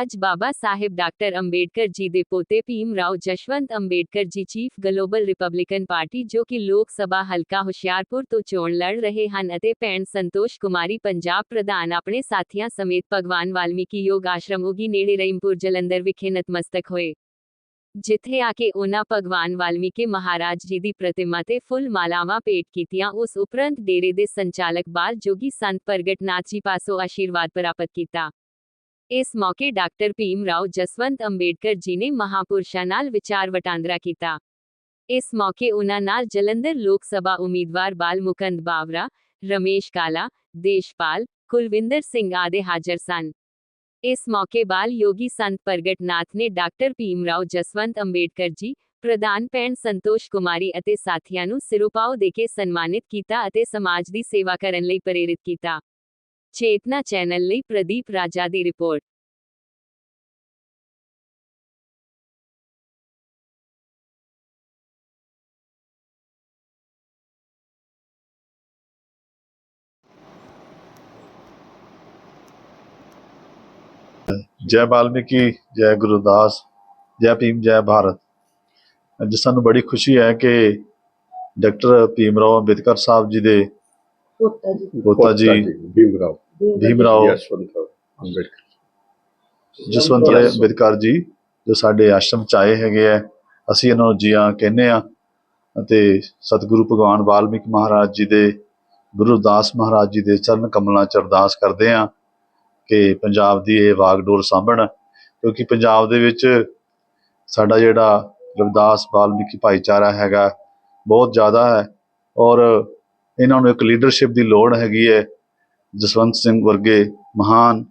ਅੱਜ ਬਾਬਾ ਸਾਹਿਬ ਡਾਕਟਰ ਅੰਬੇਡਕਰ ਜੀ ਦੇ ਪੋਤੇ Bhim Rao ਜਸ਼ਵੰਤ Ambedkar ji chief global Republican party ਜੋ ਕਿ ਲੋਕ ਸਭਾ ਹਲਕਾ ਹੁਸ਼ਿਆਰਪੁਰ ਤੋਂ ਚੋਣ ਲੜ ਰਹੇ ਹਨ ਅਤੇ ਭੈਣ ਸੰਤੋਸ਼ ਕੁਮਾਰੀ ਪੰਜਾਬ ਪ੍ਰਧਾਨ ਆਪਣੇ ਸਾਥੀਆਂ ਸਮੇਤ ਭਗਵਾਨ ਵਾਲਮੀਕੀ ਯੋਗ ਆਸ਼ਰਮ ਉਗੀ ਨੇੜੇ ਰਹੀਮਪੁਰ ਜਲੰਧਰ ਵਿਖੇ ਨਤਮਸਤਕ ਹੋਏ। ਜਿੱਥੇ ਆ ਕੇ ਉਹਨਾਂ ਭਗਵਾਨ ਵਾਲਮੀਕੀ ਮਹਾਰਾਜ ਜੀ ਦੀ ਪ੍ਰਤਿਮਾ ਤੇ ਫੁੱਲ ਮਾਲਾਵਾਂ ਭੇਟ ਕੀਤੀਆਂ, ਉਸ ਉਪਰੰਤ ਡੇਰੇ ਦੇ ਸੰਚਾਲਕ ਬਾਲ ਜੋਗੀ ਸੰਤ ਪ੍ਰਗਟਨਾਥ ਜੀ ਪਾਸੋਂ ਆਸ਼ੀਰਵਾਦ ਪ੍ਰਾਪਤ ਕੀਤਾ। ਇਸ ਮੌਕੇ ਡਾਕਟਰ ਭੀਮ ਰਾਓ, ਜਸਵੰਤ ਅੰਬੇਡਕਰ ਜੀ ਨੇ ਮਹਾਪੁਰਸ਼ਾਂ ਨਾਲ ਵਿਚਾਰ ਵਟਾਂਦਰਾ ਕੀਤਾ। ਇਸ ਮੌਕੇ ਉਹਨਾਂ ਨਾਲ ਜਲੰਧਰ ਲੋਕ ਸਭਾ ਉਮੀਦਵਾਰ ਬਾਲ ਮੁਕੰਦ ਬਾਵਰਾ, ਰਮੇਸ਼ ਕਾਲਾ, ਦੇਸ਼ਪਾਲ, ਕੁਲਵਿੰਦਰ ਸਿੰਘ ਆਦਿ ਹਾਜ਼ਰ ਸਨ। ਇਸ ਮੌਕੇ ਬਾਲ ਯੋਗੀ ਸੰਤ ਪ੍ਰਗਟ ਨਾਥ ਨੇ ਡਾਕਟਰ ਭੀਮ ਰਾਓ, ਜਸਵੰਤ ਅੰਬੇਡਕਰ ਜੀ, ਪ੍ਰਧਾਨ ਭੈਣ ਸੰਤੋਸ਼ ਕੁਮਾਰੀ ਅਤੇ ਸਾਥੀਆਂ ਨੂੰ ਸਿਰੋਪਾਓ ਦੇ ਕੇ ਸਨਮਾਨਿਤ ਕੀਤਾ ਅਤੇ ਸਮਾਜ ਦੀ ਸੇਵਾ ਕਰਨ ਲਈ ਪ੍ਰੇਰਿਤ ਕੀਤਾ। ਚੇਤਨਾ ਚੈਨਲ ਲਈ ਪ੍ਰਦੀਪ ਰਾਜਾ ਦੀ ਰਿਪੋਰਟ। ਜੈ ਵਾਲਮੀਕੀ ਜੈ ਗੁਰਦਾਸ ਜੈ ਭੀਮ ਜੈ ਭਾਰਤ। ਅੱਜ ਸਾਨੂੰ ਬੜੀ ਖੁਸ਼ੀ ਹੈ ਕਿ ਡਾਕਟਰ ਭੀਮ ਰਾਓ ਅੰਬੇਦਕਰ ਸਾਹਿਬ ਜੀ ਦੇ ਜੀ। ਪੋਤਾ ਜੀ ਭੀਮਰਾਓ ਭੀਮ ਰਾਓ। ਜਸਵੰਤ ਰਾਏ ਅੰਬੇਦਕਰ ਜੀ ਜੋ ਸਾਡੇ ਆਸ਼ਰਮ ਚ ਆਏ ਹੈਗੇ ਆ ਅਸੀਂ ਇਹਨਾਂ ਨੂੰ ਜੀਆਂ ਕਹਿੰਦੇ ਆ ਅਤੇ ਸਤਿਗੁਰੂ ਭਗਵਾਨ ਵਾਲਮੀਕ ਮਹਾਰਾਜ ਜੀ ਦੇ ਗੁਰੂ ਦਾਸ ਮਹਾਰਾਜ ਜੀ ਦੇ ਚਰਨ ਕਮਲਾਂ ਚ ਅਰਦਾਸ ਕਰਦੇ ਆ। ਕਿ ਪੰਜਾਬ ਦੀ ਇਹ ਵਾਗਡੋਰ ਸਾਂਭਣ, ਕਿਉਂਕਿ ਪੰਜਾਬ ਦੇ ਵਿੱਚ ਸਾਡਾ ਜਿਹੜਾ ਰਵਿਦਾਸ ਵਾਲਮੀਕੀ ਭਾਈਚਾਰਾ ਹੈਗਾ, ਬਹੁਤ ਜ਼ਿਆਦਾ ਹੈ ਔਰ ਇਹਨਾਂ ਨੂੰ ਇੱਕ ਲੀਡਰਸ਼ਿਪ ਦੀ ਲੋੜ ਹੈਗੀ ਹੈ। ਜਸਵੰਤ ਸਿੰਘ ਵਰਗੇ ਮਹਾਨ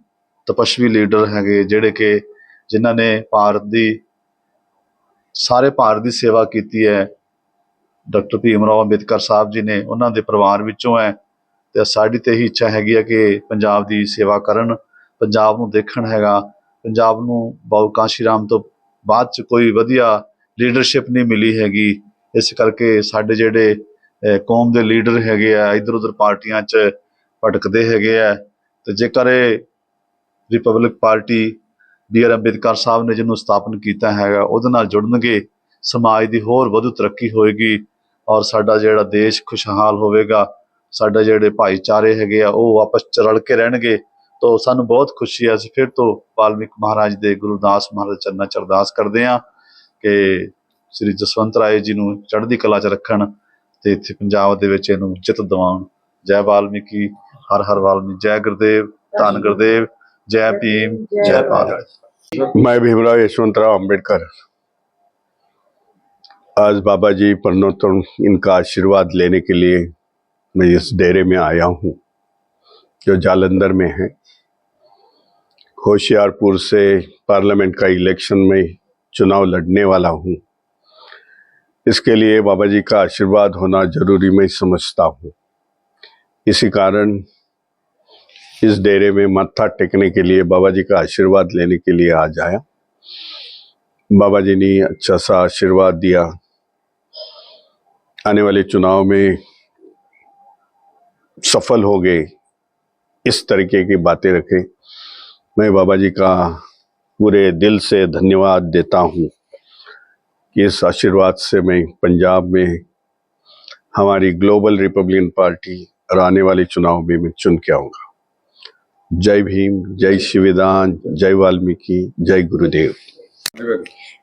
ਤਪਸਵੀ ਲੀਡਰ ਹੈਗੇ ਜਿਹੜੇ ਕਿ ਜਿਨ੍ਹਾਂ ਨੇ ਭਾਰਤ ਦੀ, ਸਾਰੇ ਭਾਰਤ ਦੀ ਸੇਵਾ ਕੀਤੀ ਹੈ। ਡਾਕਟਰ ਭੀਮ ਰਾਓ ਅੰਬੇਦਕਰ ਸਾਹਿਬ ਜੀ ਨੇ ਉਹਨਾਂ ਦੇ ਪਰਿਵਾਰ ਵਿੱਚੋਂ ਹੈ। ਤੇ ਸਾਡੀ ਤੇ ਹੀ ਇੱਛਾ ਹੈਗੀ ਹੈ ਕਿ ਪੰਜਾਬ ਦੀ ਸੇਵਾ ਕਰਨ। ਪੰਜਾਬ ਨੂੰ ਦੇਖਣ ਹੈਗਾ। ਪੰਜਾਬ ਨੂੰ ਬਾਬੂ ਕਾਂਸ਼ੀ ਰਾਮ ਤੋਂ ਬਾਅਦ ਚ ਕੋਈ ਵਧੀਆ ਲੀਡਰਸ਼ਿਪ ਨਹੀਂ ਮਿਲੀ ਹੈਗੀ। ਇਸ ਕਰਕੇ ਸਾਡੇ ਜਿਹੜੇ ਕੌਮ ਦੇ ਲੀਡਰ ਹੈਗੇ ਆ ਇਧਰ ਉਧਰ ਪਾਰਟੀਆਂ 'ਚ ਭਟਕਦੇ ਹੈਗੇ ਆ। ਤੇ ਜੇਕਰ ਇਹ republic party B R Ambedkar Sahib ਨੇ ਜਿਹਨੂੰ ਸਥਾਪਨ ਕੀਤਾ ਹੈਗਾ, ਉਹਦੇ ਨਾਲ ਜੁੜਨਗੇ, ਸਮਾਜ ਦੀ ਹੋਰ ਵਧੂ ਤਰੱਕੀ ਹੋਏਗੀ ਔਰ ਸਾਡਾ ਜਿਹੜਾ ਦੇਸ਼ ਖੁਸ਼ਹਾਲ ਹੋਵੇਗਾ, ਸਾਡੇ ਜਿਹੜੇ ਭਾਈਚਾਰੇ ਹੈਗੇ ਆ, ਉਹ ਆਪਸ ਚ ਰਲ ਕੇ ਰਹਿਣਗੇ। ਤੋਂ ਸਾਨੂੰ ਬਹੁਤ ਖੁਸ਼ੀ ਹੈ ਅਸੀਂ ਫਿਰ ਤੋਂ ਵਾਲਮੀਕ ਮਹਾਰਾਜ ਦੇ ਗੁਰਦਾਸ ਮਹਾਰਾਜ ਚਰਨਾਂ ਚ ਅਰਦਾਸ ਕਰਦੇ ਹਾਂ ਕਿ ਸ੍ਰੀ ਜਸਵੰਤ ਰਾਏ ਜੀ ਨੂੰ ਚੜ੍ਹਦੀ ਕਲਾ ਚ ਰੱਖਣ ਤੇ ਇੱਥੇ ਪੰਜਾਬ ਦੇ ਵਿੱਚ ਇਹਨੂੰ ਜਿੱਤ ਦਿਵਾਉਣ ਜੈ ਵਾਲਮੀਕੀ ਹਰ ਹਰ ਵਾਲਮੀਕੀ ਜੈ ਗੁਰਦੇਵ ਧੰਨ ਗੁਰਦੇਵ ਜੈ ਭੀਮ ਜੈ ਭਾਰਤ मैं भीमराव यशवंतराव अंबेडकर आज बाबा जी परनोत्तम इनका आशीर्वाद लेने के लिए मैं इस डेरे में आया हूँ जो जालंधर में है होशियारपुर से पार्लियामेंट का इलेक्शन में चुनाव लड़ने वाला हूँ। इसके लिए बाबा जी का आशीर्वाद होना ज़रूरी मैं समझता हूँ। इसी कारण इस डेरे में मत्था टेकने के लिए बाबा जी का आशीर्वाद लेने के लिए आ जाया बाबा जी ने अच्छा सा आशीर्वाद दिया। आने वाले चुनाव में सफल हो गए। इस तरीके की बातें रखे। मैं बाबा जी का पूरे दिल से धन्यवाद देता हूँ कि इस आशीर्वाद से मैं पंजाब में हमारी ग्लोबल रिपब्लिकन पार्टी और आने वाले चुनाव में मैं चुन के आऊँगा जय भीम जय शिविदान जय वाल्मीकि जय गुरुदेव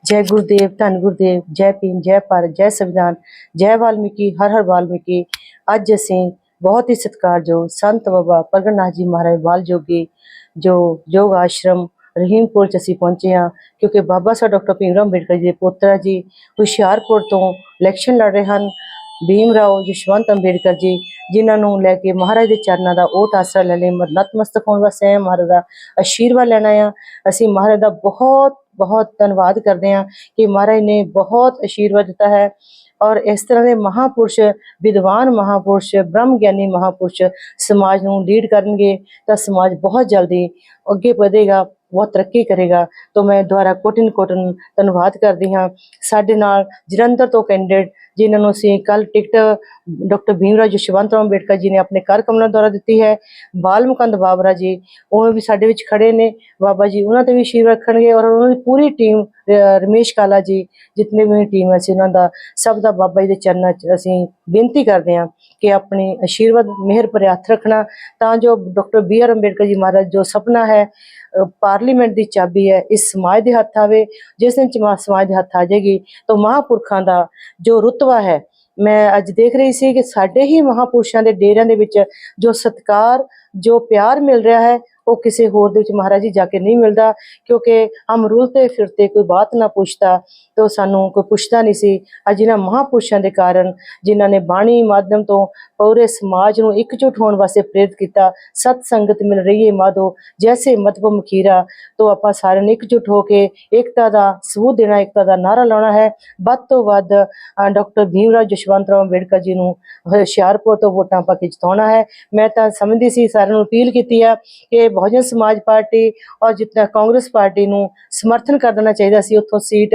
ਜੈ ਗੁਰਦੇਵ ਧੰਨ ਗੁਰਦੇਵ ਜੈ ਭੀਮ ਜੈ ਭਾਰਤ ਜੈ ਸੰਵਿਧਾਨ ਜੈ ਵਾਲਮੀਕੀ ਹਰ ਹਰ ਵਾਲਮੀਕੀ ਅੱਜ ਅਸੀਂ ਬਹੁਤ ਹੀ ਸਤਿਕਾਰਯੋਗ ਸੰਤ ਬਾਬਾ ਪ੍ਰਗਟਨਾਥ ਜੀ ਮਹਾਰਾਜ ਬਾਲ ਜੋਗੀ, ਜੋ ਯੋਗ ਆਸ਼ਰਮ ਰਹੀਮਪੁਰ ਚ ਅਸੀਂ ਪਹੁੰਚੇ ਹਾਂ, ਕਿਉਂਕਿ ਬਾਬਾ ਸਾਹਿਬ ਡਾਕਟਰ ਭੀਮਰਾਓ ਅੰਬੇਡਕਰ ਜੀ ਦੇ ਪੋਤਰਾ ਜੀ ਹੁਸ਼ਿਆਰਪੁਰ ਤੋਂ ਇਲੈਕਸ਼ਨ ਲੜ ਰਹੇ ਹਨ। ਭੀਮ ਰਾਓ ਜਸ਼ਵੰਤ ਅੰਬੇਡਕਰ ਜੀ, ਜਿਨ੍ਹਾਂ ਨੂੰ ਲੈ ਕੇ ਮਹਾਰਾਜ ਦੇ ਚਰਨਾਂ ਦਾ ਉਹ ਆਸਰਾ ਲੈ ਲਈ ਨਤਮਸਤਕ ਹੋਣ ਵਾਸਤੇ ਆਏ ਮਹਾਰਾਜ ਦਾ ਆਸ਼ੀਰਵਾਦ ਲੈਣਾ ਆ ਅਸੀਂ ਮਹਾਰਾਜ ਦਾ ਬਹੁਤ ਬਹੁਤ ਧੰਨਵਾਦ ਕਰਦੇ ਹਾਂ ਕਿ ਮਹਾਰਾਜ ਨੇ ਬਹੁਤ ਆਸ਼ੀਰਵਾਦ ਦਿੱਤਾ ਹੈ। ਔਰ ਇਸ ਤਰ੍ਹਾਂ ਦੇ ਮਹਾਪੁਰਸ਼, ਵਿਦਵਾਨ ਮਹਾਪੁਰਸ਼ ਬ੍ਰਹਮ ਗਿਆਨੀ ਮਹਾਪੁਰਸ਼ ਸਮਾਜ ਨੂੰ ਲੀਡ ਕਰਨਗੇ, ਤਾਂ ਸਮਾਜ ਬਹੁਤ ਜਲਦੀ ਅੱਗੇ ਵਧੇਗਾ, ਬਹੁਤ ਤਰੱਕੀ ਕਰੇਗਾ। ਤਾਂ ਮੈਂ ਦੁਆਰਾ ਕੋਟਿਨ ਕੋਟਨ ਧੰਨਵਾਦ ਕਰਦੀ ਹਾਂ। ਸਾਡੇ ਨਾਲ ਜਲੰਧਰ ਤੋਂ ਕੈਂਡੀਡੇਟ ਜਿਨ੍ਹਾਂ ਨੂੰ ਅਸੀਂ ਕੱਲ ਟਿਕਟ ਡਾਕਟਰ ਭੀਮਰਾਓ ਜਸ਼ਵੰਤਰਾਓ ਅੰਬੇਡਕਰ ਜੀ ਨੇ ਆਪਣੇ ਕਰ ਕਮਲਾਂ ਦੁਆਰਾ ਦਿੱਤੀ ਹੈ। ਬਾਲ ਮੁਕੰਦ ਬਾਬਰਾ ਜੀ, ਉਹ ਵੀ ਸਾਡੇ ਵਿੱਚ ਖੜੇ ਨੇ। ਬਾਬਾ ਜੀ, ਉਹਨਾਂ ਤੇ ਵੀ ਆਸ਼ੀਰਵਾਦ ਰੱਖਣਗੇ ਔਰ ਉਹਨਾਂ ਦੀ ਪੂਰੀ ਟੀਮ ਰਮੇਸ਼ ਕਾਲਾ ਜੀ, ਜਿਤਨੇ ਵੀ ਟੀਮ ਹੈ ਸੀ ਉਹਨਾਂ ਦਾ, ਸਭ ਦਾ ਬਾਬਾ ਜੀ ਦੇ ਚਰਨਾਂ 'ਚ ਅਸੀਂ ਬੇਨਤੀ ਕਰਦੇ ਹਾਂ ਕਿ ਆਪਣੀ ਆਸ਼ੀਰਵਾਦ ਮਿਹਰ ਪਰ ਹੱਥ ਰੱਖਣਾ। ਤਾਂ ਜੋ doctor B R Ambedkar ji ਮਹਾਰਾਜ ਜੋ ਸੁਪਨਾ ਹੈ ਪਾਰਲੀਮੈਂਟ ਦੀ ਚਾਬੀ ਹੈ, ਇਸ ਸਮਾਜ ਦੇ ਹੱਥ ਆਵੇ, ਜਿਸ ਦਿਨ ਚਮਾ ਸਮਾਜ ਦੇ ਹੱਥ ਆ ਜਾਏਗੀ, ਤਾਂ ਮਹਾਂਪੁਰਖਾਂ ਦਾ ਜੋ ਰੁਤਬਾ ਹੈ। ਮੈਂ ਅੱਜ ਦੇਖ ਰਹੀ ਸੀ ਕਿ ਸਾਡੇ ਹੀ ਮਹਾਂਪੁਰਸ਼ਾਂ ਦੇ ਡੇਰਿਆਂ ਦੇ ਵਿੱਚ ਜੋ ਸਤਕਾਰ, ਜੋ ਪਿਆਰ ਮਿਲ ਰਿਹਾ ਹੈ ਉਹ ਕਿਸੇ ਹੋਰ ਦੇ ਵਿੱਚ ਮਹਾਰਾਜ ਜੀ ਜਾ ਕੇ ਨਹੀਂ ਮਿਲਦਾ ਕਿਉਂਕਿ ਹਮ ਰੁਲਤੇ ਫਿਰਤੇ ਕੋਈ ਬਾਤ ਨਾ ਪੁੱਛਦਾ ਤਾਂ ਸਾਨੂੰ ਕੋਈ ਪੁੱਛਦਾ ਨਹੀਂ ਸੀ। ਅੱਜ ਇਹਨਾਂ ਮਹਾਂਪੁਰਸ਼ਾਂ ਦੇ ਕਾਰਨ ਜਿਨ੍ਹਾਂ ਨੇ ਬਾਣੀ ਮਾਧਿਅਮ ਤੋਂ ਪੂਰੇ ਸਮਾਜ ਨੂੰ ਇਕਜੁੱਟ ਹੋਣ ਵਾਸਤੇ ਪ੍ਰੇਰਿਤ ਕੀਤਾ ਸਤ ਸੰਗਤ ਮਿਲ ਰਹੀ ਹੈ ਮਾਧੋ ਜੈਸੇ ਮਤਬ ਮਖੀਰਾ ਤੋਂ ਆਪਾਂ ਸਾਰਿਆਂ ਨੇ ਇਕਜੁੱਟ ਹੋ ਕੇ ਏਕਤਾ ਦਾ ਸਬੂਤ ਦੇਣਾ ਏਕਤਾ ਦਾ ਨਾਰਾ ਲਾਉਣਾ ਹੈ। ਵੱਧ ਤੋਂ ਵੱਧ ਅ, ਡਾਕਟਰ ਭੀਮਰਾਓ ਜਸ਼ਵੰਤਰਾਓ ਅੰਬੇਡਕਰ ਜੀ ਨੂੰ ਹੁਸ਼ਿਆਰਪੁਰ ਤੋਂ ਵੋਟਾਂ ਪਾ ਕੇ ਜਿਤਾਉਣਾ ਹੈ। ਮੈਂ ਤਾਂ ਸਮਝਦੀ ਸੀ ਸਾਰਿਆਂ ਨੂੰ ਅਪੀਲ ਕੀਤੀ ਆ ਕਿ ਬਹੁਜਨ ਸਮਾਜ ਪਾਰਟੀ ਔਰ ਜਿੱਦਾਂ ਕਾਂਗਰਸ ਪਾਰਟੀ ਨੂੰ ਸਮਰਥਨ ਕਰ ਦੇਣਾ ਚਾਹੀਦਾ ਸੀ, ਉੱਥੋਂ ਸੀਟ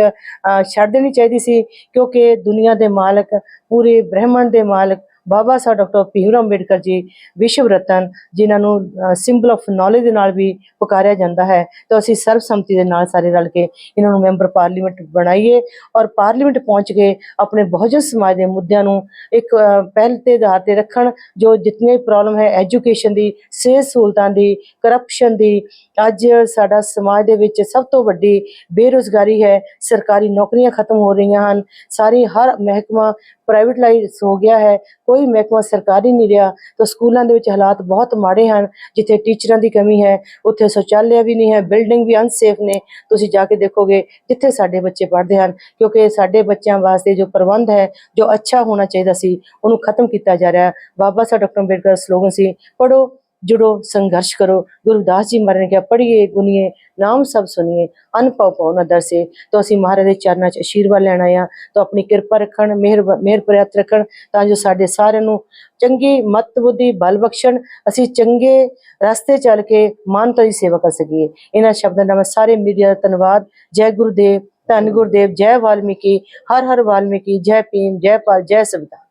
ਛੱਡ ਦੇਣੀ ਚਾਹੀਦੀ ਸੀ, ਕਿਉਂਕਿ ਦੁਨੀਆ ਦੇ ਮਾਲਕ, ਪੂਰੇ ਬ੍ਰਹਿਮੰਡ ਦੇ ਮਾਲਕ ਬਾਬਾ ਸਾਹਿਬ ਡਾਕਟਰ ਭੀਮਰਾਓ ਅੰਬੇਡਕਰ ਜੀ ਵਿਸ਼ਵ ਰਤਨ, ਜਿਨ੍ਹਾਂ ਨੂੰ ਸਿੰਬਲ ਆਫ ਨੌਲੇਜ ਦੇ ਨਾਲ ਵੀ ਪੁਕਾਰਿਆ ਜਾਂਦਾ ਹੈ, ਤਾਂ ਅਸੀਂ ਸਰਬਸੰਮਤੀ ਦੇ ਨਾਲ ਸਾਰੇ ਰਲ ਕੇ ਇਹਨਾਂ ਨੂੰ ਮੈਂਬਰ ਪਾਰਲੀਮੈਂਟ ਬਣਾਈਏ ਔਰ ਪਾਰਲੀਮੈਂਟ ਪਹੁੰਚ ਕੇ ਆਪਣੇ ਬਹੁਜਨ ਸਮਾਜ ਦੇ ਮੁੱਦਿਆਂ ਨੂੰ ਇੱਕ ਪਹਿਲ ਤੇ ਆਧਾਰ ਤੇ ਰੱਖਣ, ਜੋ ਜਿਤਨੇ ਪ੍ਰੋਬਲਮ ਹੈ ਐਜੂਕੇਸ਼ਨ ਦੀ, ਸਿਹਤ ਸਹੂਲਤਾਂ ਦੀ ਕਰਪਸ਼ਨ ਦੀ, ਅੱਜ ਸਾਡਾ ਸਮਾਜ ਦੇ ਵਿੱਚ ਸਭ ਤੋਂ ਵੱਡੀ ਬੇਰੁਜ਼ਗਾਰੀ ਹੈ, ਸਰਕਾਰੀ ਨੌਕਰੀਆਂ ਖਤਮ ਹੋ ਰਹੀਆਂ ਹਨ, ਸਾਰੀ ਹਰ ਮਹਿਕਮਾ ਪ੍ਰਾਈਵੇਟਲਾਈਜ਼ ਹੋ ਗਿਆ ਹੈ, ਕੋਈ ਮਹਿਕਮਾ ਸਰਕਾਰੀ ਨਹੀਂ ਰਿਹਾ, ਤਾਂ ਸਕੂਲਾਂ ਦੇ ਵਿੱਚ ਹਾਲਾਤ ਬਹੁਤ ਮਾੜੇ ਹਨ, ਜਿੱਥੇ ਟੀਚਰਾਂ ਦੀ ਕਮੀ ਹੈ, ਉੱਥੇ ਸ਼ੌਚਾਲਿਆ ਵੀ ਨਹੀਂ ਹੈ ਬਿਲਡਿੰਗ ਵੀ ਅਨਸੇਫ ਨੇ, ਤੁਸੀਂ ਜਾ ਕੇ ਦੇਖੋਗੇ ਜਿੱਥੇ ਸਾਡੇ ਬੱਚੇ ਪੜ੍ਹਦੇ ਹਨ, ਕਿਉਂਕਿ ਸਾਡੇ ਬੱਚਿਆਂ ਵਾਸਤੇ ਜੋ ਪ੍ਰਬੰਧ ਹੈ, ਜੋ ਅੱਛਾ ਹੋਣਾ ਚਾਹੀਦਾ ਸੀ, ਉਹਨੂੰ ਖਤਮ ਕੀਤਾ ਜਾ ਰਿਹਾ ਬਾਬਾ ਸਾਹਿਬ, ਡਾਕਟਰ ਅੰਬੇਡਕਰ ਸਲੋਗਨ ਸੀ ਪੜੋ जुड़ो संघर्ष करो गुरुदास जी महाराज ने ਕਿਹਾ ਪੜ੍ਹੀਏ ਗੁਨੀਏ ਨਾਮ ਸਭ ਸੁਣੀਏ ਅਨ ਪਾਉ ਪਾਉ ਨਾ ਦਰਸੇ ਤਾਂ ਅਸੀਂ ਮਹਾਰਾਜ ਦੇ ਚਰਨਾਂ 'ਚ ਆਸ਼ੀਰਵਾਦ ਲੈਣਾ ਆ ਤਾਂ ਆਪਣੀ ਕਿਰਪਾ ਰੱਖਣ ਮਿਹਰ ਮਿਹਰ ਪ੍ਰਿਆਤ ਰੱਖਣ ਤਾਂ ਜੋ ਸਾਡੇ ਸਾਰਿਆਂ ਨੂੰ ਚੰਗੀ ਮਤ ਬੁੱਧੀ ਬਲ ਬਖਸ਼ਣ ਅਸੀਂ ਚੰਗੇ ਰਸਤੇ ਚੱਲ ਕੇ ਮਾਨਵਤਾ ਦੀ ਸੇਵਾ ਕਰ ਸਕੀਏ ਇਹਨਾਂ ਸ਼ਬਦਾਂ ਦਾ ਮੈਂ ਸਾਰੇ ਮੀਡੀਆ ਦਾ ਧੰਨਵਾਦ ਜੈ ਗੁਰਦੇਵ ਧੰਨ ਗੁਰਦੇਵ ਜੈ ਵਾਲਮੀਕੀ ਹਰ ਹਰ ਵਾਲਮੀਕੀ ਜੈ ਭੀਮ ਜੈ ਪਾਲ ਜੈ ਸੰਵਿਧਾਨ